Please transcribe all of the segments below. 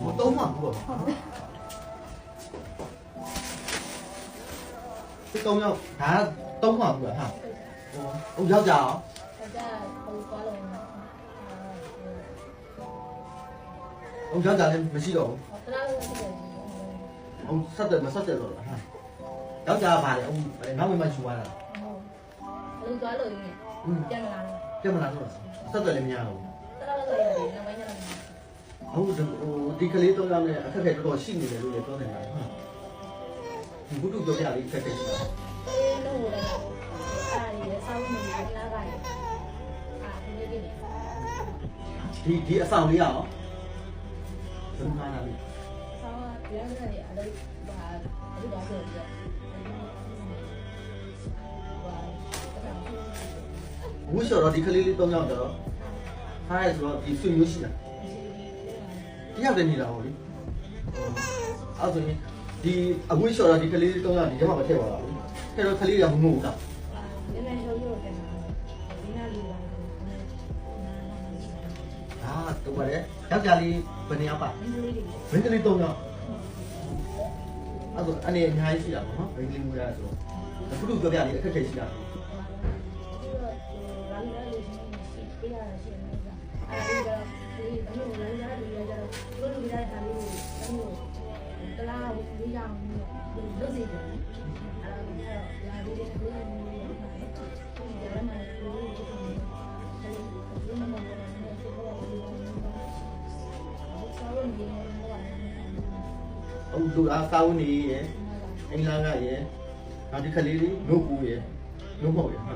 어, 너무 안 먹어. cái câu nhau. Hả? Tông hỏng vậy hả? Ông giao giàu ông giao giàu lên mấy xí đồ. Ông sắp tới mà sắp tới rồi hả? Giáo giàu bà ông để nói với mình xung quanh quá lời nhỉ chân là chân rồi sắp tới làm nhà rồi. အခုဒီဟိုဒီကလေးတော့လည်းအခက်အခဲတော်တော်ရှိနေတယ်လို့လည်းပြောနေပါတယ်ဟုတ်ဒီဘုဒ္ဓပြောပြလေးခက်ခဲရှိတာလို့လည်းအားရစောင်းနေတာကလာပါတယ်ဒီဒီအဆောင်လေးရအောင်ဘယ်မှာလဲဆောင်းကပြန်ရတဲ့အလုပ်ပါအလုပ်ပါဆိုတော့ဘူးဆိုတော့ဒီကလေးလေးတော့ရောက်တော့ဟာဆိုတော့ဒီဆွေမျိုးရှိတာ တယောက်တည်းနေတာပေါ့လေအဲ့ဆိုရင်ဒီအဝိရှော်တာဒီကလေးတုံးတာဒီထဲမှာမထည့်ပါဘူးထည့်တော့ကလေးကမမှုဘူးလားနည်းနည်းရှော်ရောက်ကဲဒီနာလူပါအာတူပါတယ်ယောက်ျားလေးဘယ်နှယောက်ပါမင်းကလေးတုံးတော့အဲ့ဆိုအနေအများကြီးရှိတာပေါ့နော်မင်းကလေးမူရဆိုတော့အခုတို့ပြောပြလေးအခက်အခဲရှိတာပေါ့ ဟုတ်လူအားစာဝန်နေရယ်အင်္ဂလာကရယ်နောက်ဒီကလေးလေးနှုတ်ကူရယ်နှုတ်မဟုတ်ရယ်ဟာ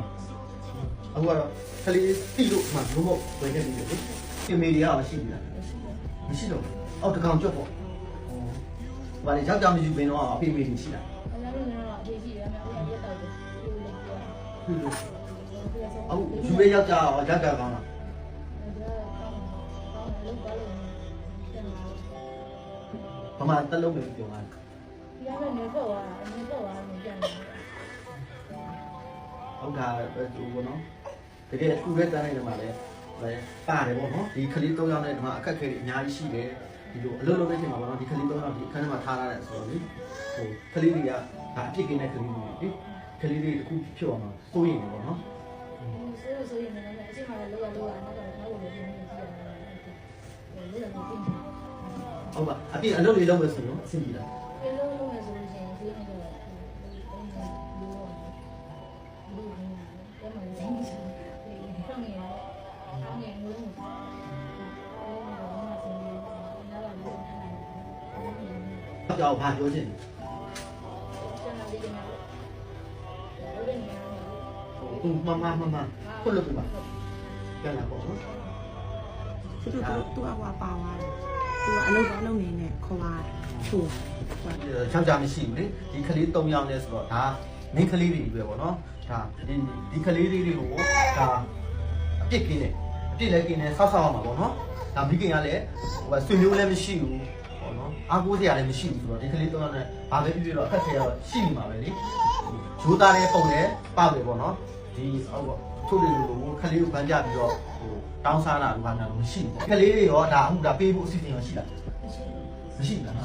အခုကတော့ကလေးတိလို့မှနှုတ်မဟုတ်ဝယ်ခဲ့ပြီလေဒီမေဒီယာမရှိဘူးလားမရှိတော့ဘူးအော်တကောင်ကြွက်ပေါ့ဟိုဗာလေယောက်ျားမရှိဘင်းတော့အဖေမေဒီရှိ အရေးကြီးတယ်အမေကရက်တော့တယ်ဟုတ်လေအခုသူပဲယောက်ျားရောယောက်ျားကောင်းလားဘာမှတက်လုံးမပြောပါဘူး။ဒီကနေတော့သွားတာ၊နေတော့သွားနေပြန်။ဟုတ်တာပဲသူဘောနော်။တကယ်အခုပဲတန်းနေတယ်မှာလဲ။ပါတယ်ပေါ့နော်။ဒီခလေး၃ယောက်နဲ့ဒီမှာအခက်အခဲတွေအများကြီးရှိတယ်။ ဒီလိုအလုပ်လုပ်တဲ့ချိန်မှာပေါ့နော်ဒီကလေး၃ယောက်ဒီအခန်းထဲမှာထားရတဲ့ဆိုတော့လေဟိုကလေးတွေကဒါအဖြစ်ကင်းတဲ့ကလေးတွေလေကလေးတွေတခုဖြစ်အောင်မှာစိုးရင်ပေါ့နော်ဟုတ်ပါအပြည့်အလုပ်တွေလုပ်မယ်ဆိုရင်အဆင်ပြေလား ကြောက်ဘာပြောချင်လဲဟိုမမမမခုတ်လို့ပြပါပြန်လာပေါ့နော်သူတို့သူကဟွာပါသွားတယ်သူကအလုပ်အလုပ်နေနဲ့ခေါ်သွားတယ်သူယောက်ျားမရှိဘူးလေဒီကလေး၃ယောက်လဲဆိုတော့ဒါမင်းကလေးတွေပဲပေါ့နော်ဒါဒီဒီကလေးလေးတွေကိုဒါအပြစ်ကင်းတယ်အပြစ်လည်းကင်းတယ်ဆောက်ဆောက်အောင်ပါပေါ့နော်ဒါမိခင်ကလည်းဟိုဆွေမျိုးလည်းမရှိဘူးပေါ့နော် အားကိုးစရာလည်းမရှိဘူးဆိုတော့ဒီကလေး၃ယောက်နဲ့ဘာပဲဖြစ်ဖြစ်တော့အခက်ခဲတော့ရှိနေမှာပဲလေဂျိုးသားလည်းပုံလည်းပပဲပေါ့နော်ဒီဟုတ်ပေါ့ထို့တွေလိုခလေးကိုဗန်းကြပြီးတော့ဟိုတောင်းစားတာဘာမှမရှိဘူးကလေးတွေရောဒါအခုဒါပေးဖို့အစီအစဉ်ရောရှိလားမရှိဘူးလား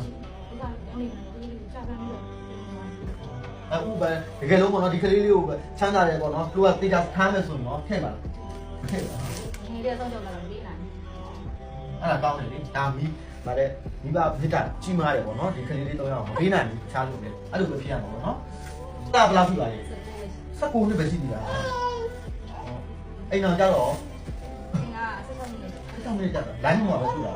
အခုပဲတကယ်လို့ပေါ့နော်ဒီကလေးလေးကိုပဲချမ်းသာတယ်ပေါ့နော်သူကတေချာဖမ်းမယ်ဆိုရင်တော့ထည့်ပါလားမထည့်ပါဘူးအဲ့ဒါကောင်းတယ်လေဒါမီး ဗါတဲ့မိဘမြစ်တာကြီးမားတယ်ပေါ့နော်ဒီကလေးလေးတော့ရအောင်မပေးနိုင်ဘူးချားလို့လေအဲ့လိုပဲဖြစ်ရမှာပေါ့နော်တာဘလားဖြစ်ပါလဲ19နှစ်ပဲရှိနေတာအိမ်တော်ကြတော့အဲ့တော့မင်းကြတော့လိုင်းမှာပဲရှိတာ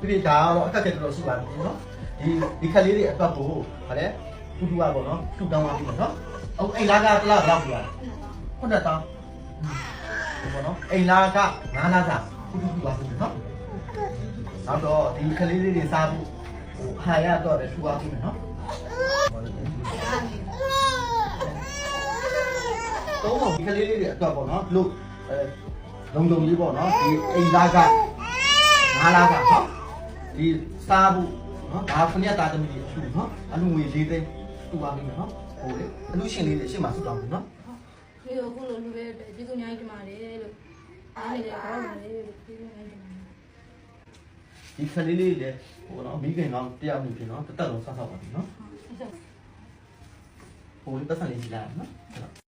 ဒီဒီဒါတော့အခက်အခဲတော်တော်ရှိပါတယ်နော်ဒီဒီကလေးလေးအတွက်ကိုဗါတဲ့တူတူပါပေါ့နော်တူတောင်းပါပြီနော်အခုအိမ်လာကတလားဘလောက်ပြရဟုတ်တယ်တောင်းဘောနော်အိမ်လာက9လစာတူတူပါဘူးနော် နောက်တော့ဒီကလေးလေးတွေစားဖို့ဟိုဟာရတော့တယ်ထူပါပြီနော်တော့ဒီကလေးလေးတွေအတွက်ပေါ့နော်လို့အဲလုံလုံလေးပေါ့နော်ဒီအိမ်လာက9လကနော်ဒီစားဖို့နော်ဒါခဏတာသမီးတွေအထူနော်အလူငွေ၄သိန်းထူပါပြီနော်ဟိုလေအလူရှင်လေးတွေအရှိမဆုတောင်းပြီနော်ဒီလိုခုလိုလူပဲပြည်သူများကြီးဒီမှာလေလို့အားနေတယ်ကောင်းတယ်လို့ပြည်သူများကြီး ဒီမှာဒီကလေးလေးလည်းဟိုနော်မိခင်ကောင်တရားမှုဖြစ်နော်တသက်လုံးဆောက်ဆောက်ပါပြီနော်ဟိုပတ်စံလေးကြည့်လိုက်နော်